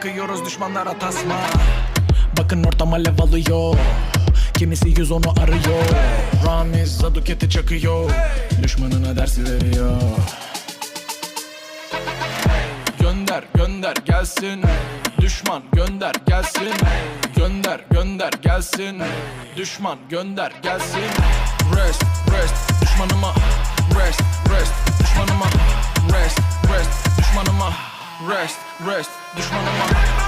Takıyoruz düşmanlara tasma. Bakın ortam alev alıyor. Kimisi yüz onu arıyor. Ramiz Zaduket'i çakıyor. Düşmanına dersi veriyor. Gönder gönder gelsin. Düşman gönder gelsin. Gönder gönder gelsin. Düşman gönder gelsin. Rest Rest rest rest düşmanıma